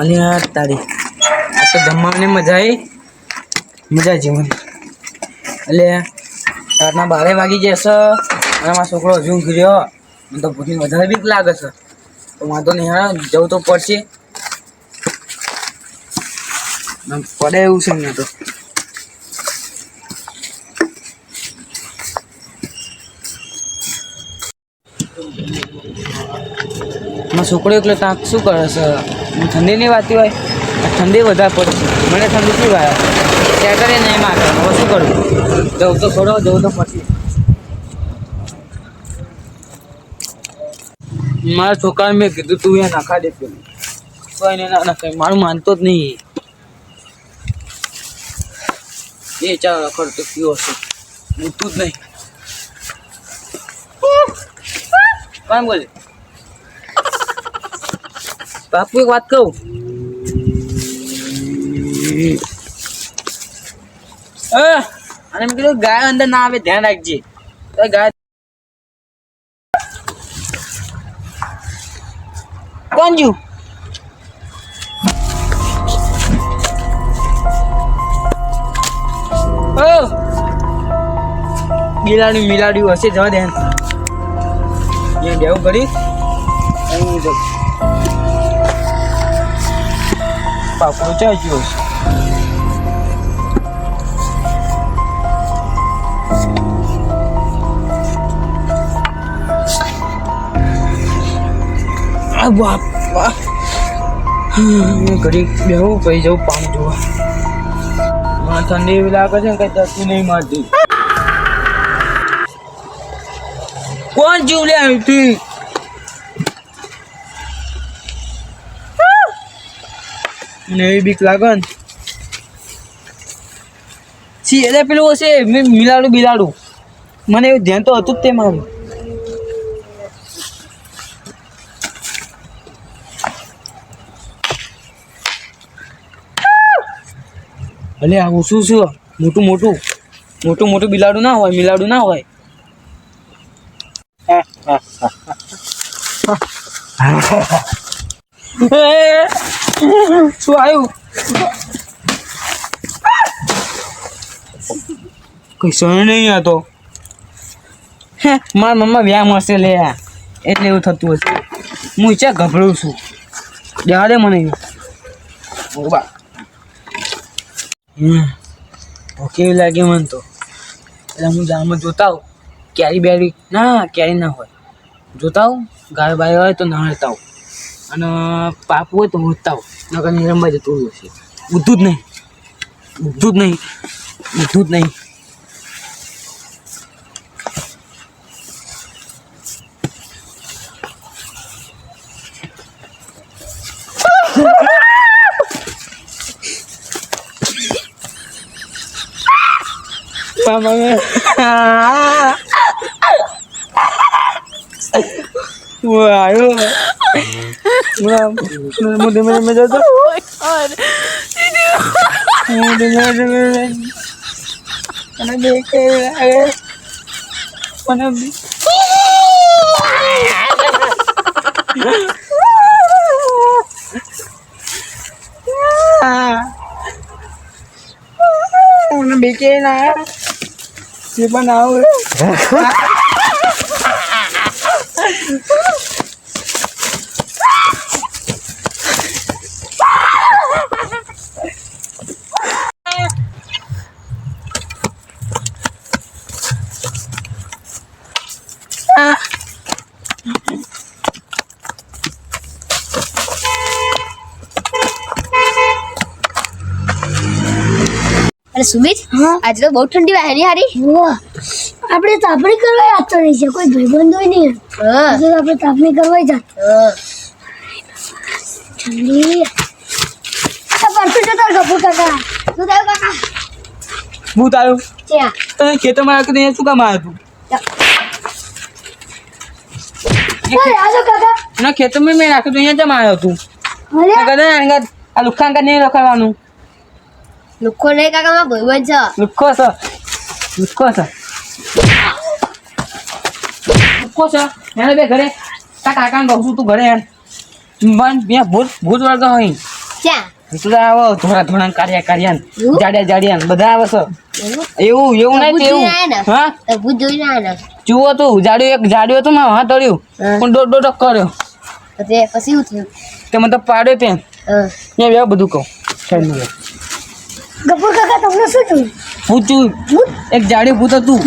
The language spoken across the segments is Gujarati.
અને આ તારી આ તો જમવાની મજા આવી મજા જીવન એટલે રાતના બારે વાગી જશે અને મારો છોકરો હજુ રહ્યો. મને તો ભૂખની વધારે બીક લાગે છે. તો વાંધો નહીં, હા, જવું તો પડશે. પડે એવું છે મેં તો. છોકરો એકલો તાંક શું કરે છે? હું ઠંડી નહીં વાતી હોય ઠંડી વધારે પડશે. મને ઠંડી શું વાય સ્વેટરે નહીં માગે હવે શું કરું? જવું તો ખરો જવું તો પછી. મારા છોકરાને મેં કીધું, તું અહીંયા નખા દે પેલું. તો એને ના નખાય મારું માનતો જ નહીં. એ ચાલો રખડતો કયો હશે મૂતું જ નહીં. કોણ બોલે? બાપુ, એક વાત કહું? અને મેં કીધું, ગાય અંદર ના આવે, ધ્યાન રાખજે. તો ગાય કોણ જ્યું બિલાડ્યું બિલાડી મિલાડી હશે, જવા દે. બેવું કરી જો પાપડો ગયો ઘડી બેહું, પછી જવું પાણી જોવા. મને ઠંડી એવી લાગે છે ને કઈ તરતું નહીં મારતી. કોણ જીવ લે અહીંથી? મને એવી બીક લાગે ને. સી એટલે પેલું હશે મેં મિલાડું બિલાડું. મને એવું ધ્યાન તો હતું જ તે મારું. અલે આવું શું શું મોટું મોટું. મોટું મોટું બિલાડું ના હોય મિલાડું ના હોય. શું આવ્યું? કઈ સણ નહીં હતો હે, મારા મમ્મા વ્યાયામ હશે લે. એટલે એવું થતું હશે. હું ચા ગભરું છું? દે મને બા કેવી લાગે મને તો. એટલે હું જામમાં જોતા આવું. કેરી બેરી ના કેરી ના હોય. જોતા આવું. ગાય બાય હોય તો નાળતા આવું. અને પાપ હોય તો હોતાવ નકર નિરંબા જતું રહ્યું છે બધું જ નહીં બધું જ નહીં બધું જ નહીં Mama. Wow. Mudi mo naman dito. Oh my God. Mudi mo naman. Manabi ka. Manabi. Manabi ka na. Di ba na ako? અરે સુમિત આજે તો બહુ ઠંડી વાહે ની હારી? આપણે તાપણી કરવા જતો નહીં છે કોઈ ભાઈબંધ હોય નહીં. આજે તો આપણે તાપણી કરવા જતો. ઠંડી. પરસું જતો ગપુ કાકા. શું થયું કાકા? હું તારું ત્યાં તને ખેતરમાં રાખ્યું તો અહીંયા શું કામ આવ્યું તું ખેતર આજો કાકા? ના ખેતરમાં મેં રાખ્યું હતું અહીંયા જમા આવ્યો તું અરે. કદાચ આ લુખાન કાઢ નહીં રખાડવાનું. લુખ્ખો નહીં કાકા માં ભાઈબંધ છે. લુખો છે. લુખો છે. એને બે ઘરે. તા કાકાને કહું છું તું ઘરે એમ પણ બે ભૂત ભૂત વર્ગ હોય. ક્યાં? આવો એવું? જાડ્યા જાડ્યા બધા આવે છે. એવું? એવું એવું નહીં? હા? ભૂત જોઈને આવ્યા જુઓ તું જાડ્યું એક જાડ્યું હતું મારું હા. તળ્યું પણ દોઢ દોઢ કર્યો. તે પછી શું થયું? તે મને તો પાડ્યો હા. ત્યાં બધું કહું. કાકા તમને શું જોયું ભૂત જોયું એક જાડ્યું ભૂત હતું.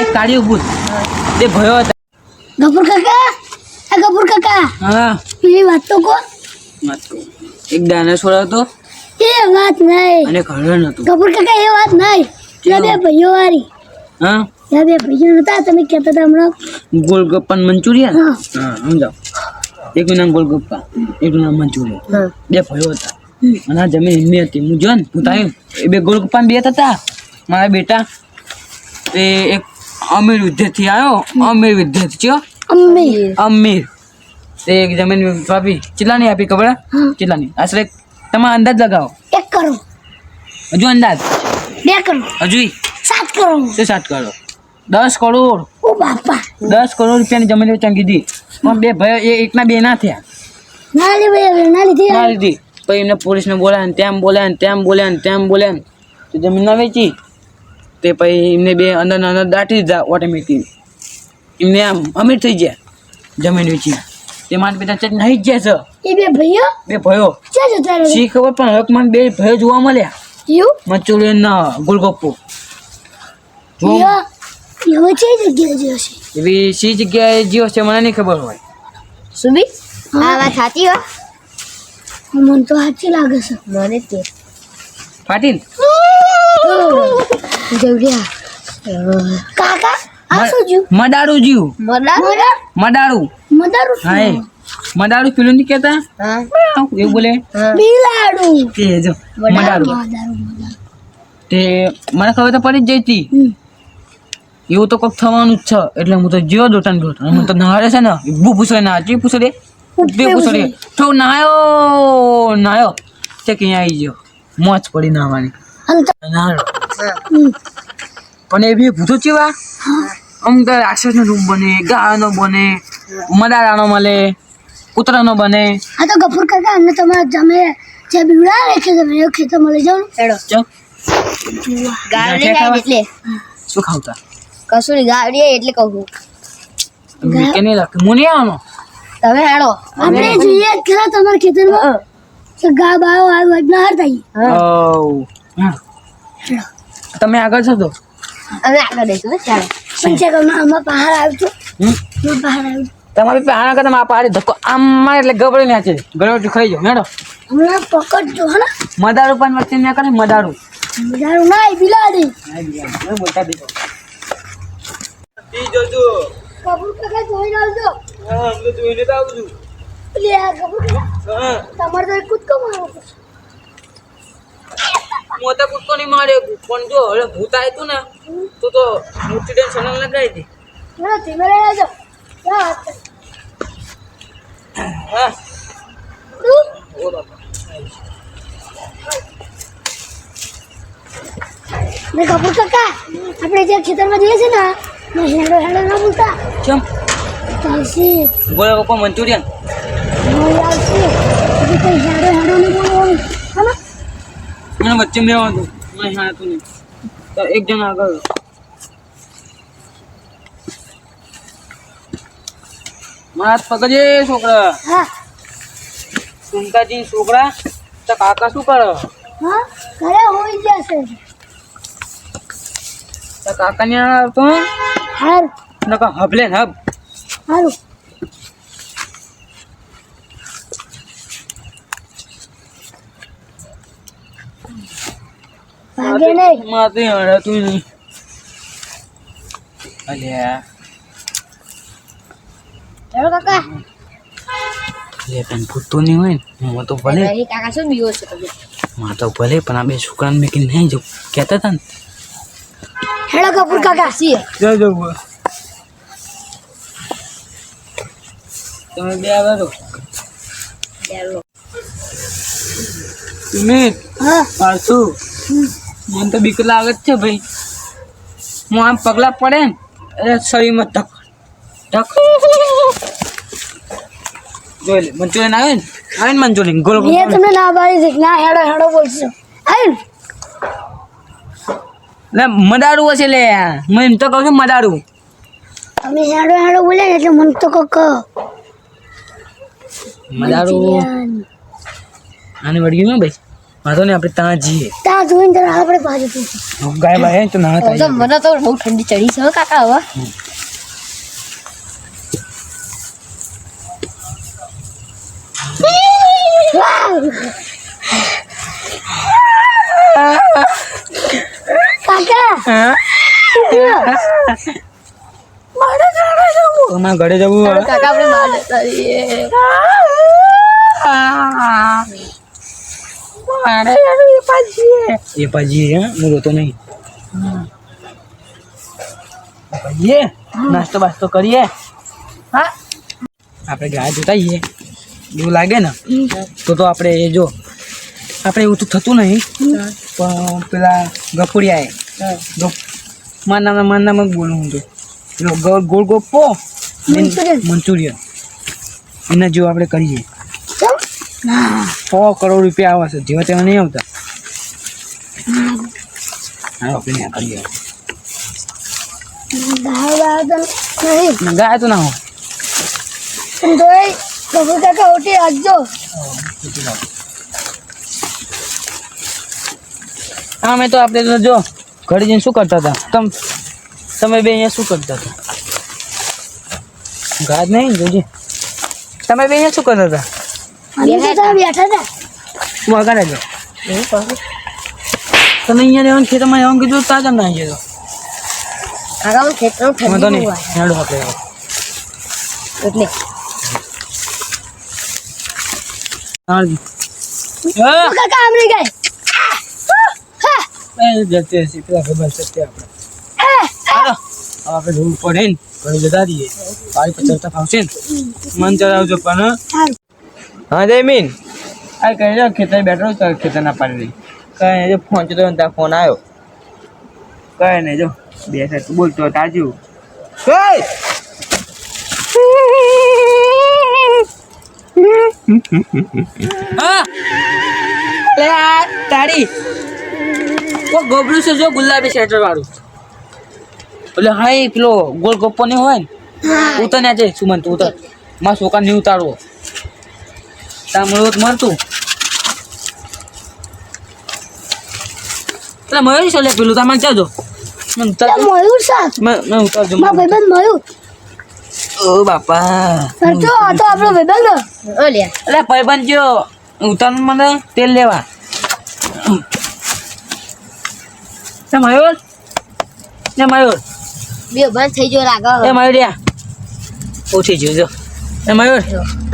એક કાળિયું ભૂત. તે ભયો હતા. ગપુર કાકા? આ ગપુર કાકા? હા. પેલી વાત તો કો વાત કો એક ડાયનાસોર હતો. એ વાત નહીં. અને ઘરણ હતું ગપુર કાકા એ વાત નહીં. ત્યાં બે ભાઈઓ વાળી. હા? ત્યાં બે ભાઈઓ હતા તમે કહેતા હતા હમણાં. ગોલગપ્પા મંચુરિયન? હા. સમજાવ. એકનું નામ ગોલગપ્પા એક નામ મંચુરિયન. બે ભયો હતા. અને જમીન એમની હતી. હું જો ને હું તાયું. એ બે ગોળગપ્પા બે હતા મારા બેટા એ એક અમીર વિદ્યાર્થી આવ્યો. અમીર વિદ્યાર્થી ચો અમીર. અમીર. તે એક જમીન આપી. ચિલ્લાની આપી ખબર? ચિલ્લાની. આશરે તમે અંદાજ લગાવો. એક કરો હજુ અંદાજ? બે કરો હજુ સાત કરોડ. શું સાત કરો દસ કરોડ. ઓ બાપા. દસ કરોડ રૂપિયાની જમીન ચંગી દી પણ બે ભાઈ એ એકના બે ના થયા. ના લીધી. ના લીધી. પછી એમને પોલીસને બોલાય ને તેમ બોલ્યા ને તેમ બોલ્યા ને તેમ બોલ્યા ને. તો જમીન ના વેચી. તે પછી એમને બે અંદર ને અંદર દાટી દીધા ઓટોમેટિક એમને આમ અમીર થઈ ગયા જમીન વેચી તે મારા પિતા ચેક નહીં જ ગયા એ બે ભાઈઓ? બે રહ્યા શી ખબર પણ હવે મને બે ભયો જોવા મળ્યા. એવું? મંચુરિયન ના ગોલગપ્પો. જોવા એવો છે જગ્યાએ જે હશે એવી શી જગ્યાએ જીવો છે મને નહીં ખબર હોય. સુબી આ વાત સાચી હો. મને તો સાચી લાગે છે. મને તે. પાટીલ. જવડિયા. કાકા આ શું જ્યું મદારું જીવ. મરડા મદર. મદારું મદારું હા મદારું પેલું નહીં કહેતા? હા. એવું બોલે? બિલાડું. તે જો મદારું. તે મને ખબર તો પડી જ જઈતી એવું તો કોક થવાનું જ છે. એટલે હું તો જીવો દોટા દોટ હું તો નહારે છે ને બુ પૂછે ના પૂછે દે બે પૂછે તો નાયો નાયો. તે ક્યાં આવી ગયો. મોજ પડી નાવાની. નાયો પણ એ બી ભૂતો ચેવા? અમુક રાક્ષસનો રૂમ બને ગાનો બને મદારાનો મળે કૂતરાનો બને. આ તો ગફુર કાકા અમને તમારે જમે જે બીવડાવે છે તમે એ ખેતર મળી જાઓ એડો ચો. ગાડી ગાંઠિયા એટલે. શું ખાવતા? કશું આવે એટલે કહું. કે નહીં લાગે મુનિયાનો? તમે હેડો. આપણે જોઈએ ખરા તમારા ખેતરમાં? કે ગા બાયો આવ્યો ના હાર ઓ તમે આગળ છો તો અમે આગળ દઈશું હો, ચાલો. પંચાયતમાં આમાં પહાડ આવ્યો છો? પહાડ આવ્યું. તમારી આના કરતા આ પાડી ધક્કો આમ એટલે ગબડે ને છે. ગળવટી ખાઈ જાઓ મેડો હમણાં પકડજો હે ને. મદારું પણ વચ્ચે ના કરે મદારું બિલાડું. ના એ બિલાડી બોલતા દીધો કબૂર કાકા જોઈ આવજો એટલે આ કપૂર કાકા તમારે તો કૂદકો મારવો પડશે. મોટા કૂદકો નહીં મારે પણ જો હવે ભૂત આવ્યું તું ને તો તો મોટી સનલ લગાવી દી. ના, ધીમે? હા. તું? ઓ બાપા ને કપૂર કાકા આપણે જે ખેતરમાં જઈએ છીએ ને હેડો હેડો ના ચમ ચાલશે બોલે પપ્પા મંચુરિયન? પછી કઈ હેડો હેડો નહીં હે? મને વચ્ચે મને હાતું નહીં. તો એક જણ આગળ મારા પકડજે છોકરા. સુનતાજી છોકરા તો કાકા શું કરે? ઘરે હોઈ જશે તો કાકા ને આવતો? હાર નકા હબલે ને હબ. હારું ભાગે નહીં. માથે હડાતું નહીં. અલ્યા. હેડો કાકા. લે પણ ભૂત તો નહીં હોય ને? હું તો ભલે. કાકા શું બીવો છો તમે? માં તો ભલે પણ આ બે છોકરાને મેં કીધું નહીં જવું. કહેતા હતા ને? હેડો કપૂર કાકા. સી જય જવું તમે બે આવે તો. સુમિત હા? પાછું મને તો બીક લાગે છે ભાઈ. હું આમ પગલા પડે ને એટલે શરીરમાં ધક ધક. જોઈ લે મંચુરિયન આવે ને આવે ને મંચુરિયન ગોલ ગોલ મેં તમને ના પાડી છે ના હેડો હેડો બોલશો. આવે ને મદારું હશે લે. હું એમ તો કહું છું મદારું તમે હેડો હેડો બોલ્યા એટલે મને તો કોક મદારું આને વળગી ને ભાઈ? વાંધો ને આપણે ત્યાં જઈએ. ત્યાં જોઈને જરા આપણે પાછું ગાય બાય તો ના થાય. મને તો બહુ ઠંડી ચડી છે કાકા હવે. કાકા. ઘરે જવું કાકા આપણે રહીએ એ પાજી હે? હું રોતો નહીં. પાજીએ? નાસ્તો બાસ્તો કરીએ? હા. આપણે ગાય જોતાઈએ એવું લાગે ને? તો તો આપણે એ જો આપણે એવું તો થતું નહીં. પણ પેલા ગફુડિયાએ મારા નામ મારા નામ બોલું હું તો પેલો ગોળ ગોળ ગોપો મંચુરિયન. એના જેવું આપણે કરીએ. સો કરોડ રૂપિયા આવે છે. જેવા તેવા નહીં આવતા. હા આપણે ત્યાં કરીએ ગાય ગાય તો નહીં ગાય તો ના હોય. પણ તોય બબુ કાકા ઓટી રાખજો હા, મેં તો આપણે તો જો, ઘરે જઈને શું કરતા હતા? તમ, તમે બે અહીંયા શું કરતા હતા? ગાય જ નહીં, જોજે. તમે બે અહીંયા શું કરતા હતા? અમે તો ત્યાં બેઠા કહું તમે અહીંયા રહેવાનું ખેતરમાં રહેવાનું કીધું તા જ ના આવી ખેતરમાં વાંધો નહીં. હેડો આપણે એટલે. કાકા આમરી ગઈ એ જતી હશે પેલા ખબર છે આપણે. આપણે જવું પડે ને. ઘરે જતા રહીએ. પાણી પર ચડતા ફાવશે ને. મન ચલાવજો પણ. હા જયમીન આ કહે છે ખેતર બેઠો તો ખેતર ના પાડી કઈ નહીં જો ફોન ચતો ત્યાં ફોન આવ્યો. કઈ નહીં જો. બે સાહેબ બોલતો તાજુ કઈ હા. લે આ તારી. ઓ ગોબરું છે જો ગુલાબી સ્વેટર વાળું. એટલે હા એ પેલો ગોલ ગપ્પો નહીં હોય ને? ઉતર ને છે સુમન તું ઉતર. મારા છોકરા નહીં ઉતારવો. તાર મળવું તો મળતું એટલે મયુર છે લે પેલું તમારે જાજો ઉતાર મયુર સાહેબ મેં ઉતારજો મારા ભાઈબંધ મયુર ઓ બાપા. તો આ તો આપણો ભાઈબંધ ઓ લ્યા એટલે ભાઈબંધ જો ઉતાર મને તેલ લેવા. એ મયુર એ મયુર બે બંધ થઈ ગયો રાગા એ મયુર ઓછી ગયો જો. એ મયુર.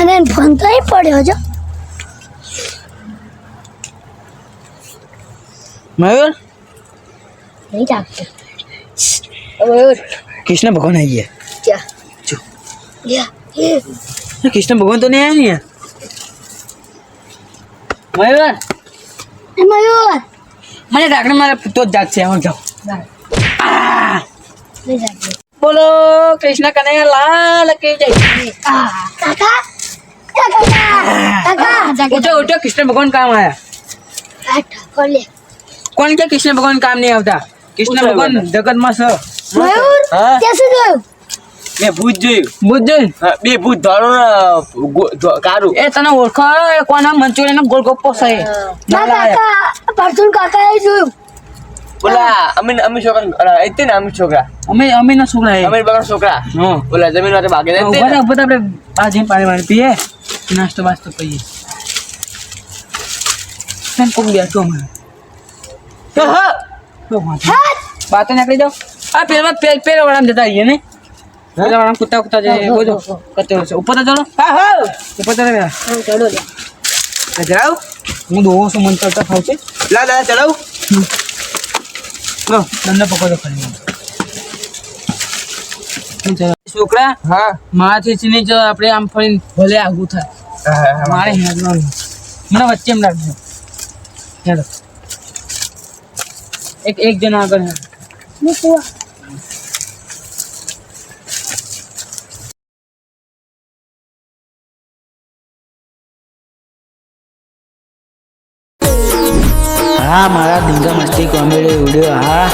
અને ફોન તો અહીં પડ્યો છો મયુર? નહીં ચાલતું મયુર. કૃષ્ણ ભગવાન આવી ગયા. ક્યાં જો. લ્યા કૃષ્ણ ભગવાન તો નહીં આવ્યા ને મયુર? એ મયુર. મને ઢાકણે મારા તો જ જાત છે જાઉં લઈ જાજો. બોલો. કૃષ્ણ કનૈયા લાલ કે જય. આ, કાકા એ કાકા કાકા. ઉઠો ઉઠો કૃષ્ણ ભગવાન કામ આયા. આ ઠાકોર લે કોણ કે કૃષ્ણ ભગવાન કામ નહીં આવતા? કૃષ્ણ ભગવાન જગતમાં છે મયુર હા? ત્યાં જોયું? ભૂત જોયું. બે ભૂત ધોળો ને ગો- ધો- કાળું એ તને ઓળખો કોના મંચુરિયન ગોલગપ્પો છે? કાકા પરસુન કાકા એ જોયું. ઓલા અમીન અમે છોકરા એટલે ને અમે છોકરા અમે અમી ના છોકરા અમીર અમે છોકરા હા. ઓલા જમીન ભાગે આપણે બાજી પાણી વાણી પીએ નાસ્તો વાસ્તો પીએ કેમ કોક બેઠો અમારે? તે હા. તો વાંધો નહીં. બાતો નીકળી જાઓ. આ પેલા પેલ પેલા વાળામાં જતા રહીએ ને. પેલા જઈએ. બોજો. કચરો છે. ઉપર તો ચલો હા હા. ઉપર તો ચલાવ હું દોવો છું મન કરતા ખાવ છે. લા દાદા ચલાવ લો તમને પકડો ખાલી છોકરા હા. મારાથી ચીની જો આપણે આમ ફરીને ભલે આગું થાય. મારે હેડવાનું મને વચ્ચે એમ રાખજો હેડો એક એક જણ આગળ હેડો હા મારા ધીંગા મસ્તી કોમેડી વીડિયો હા.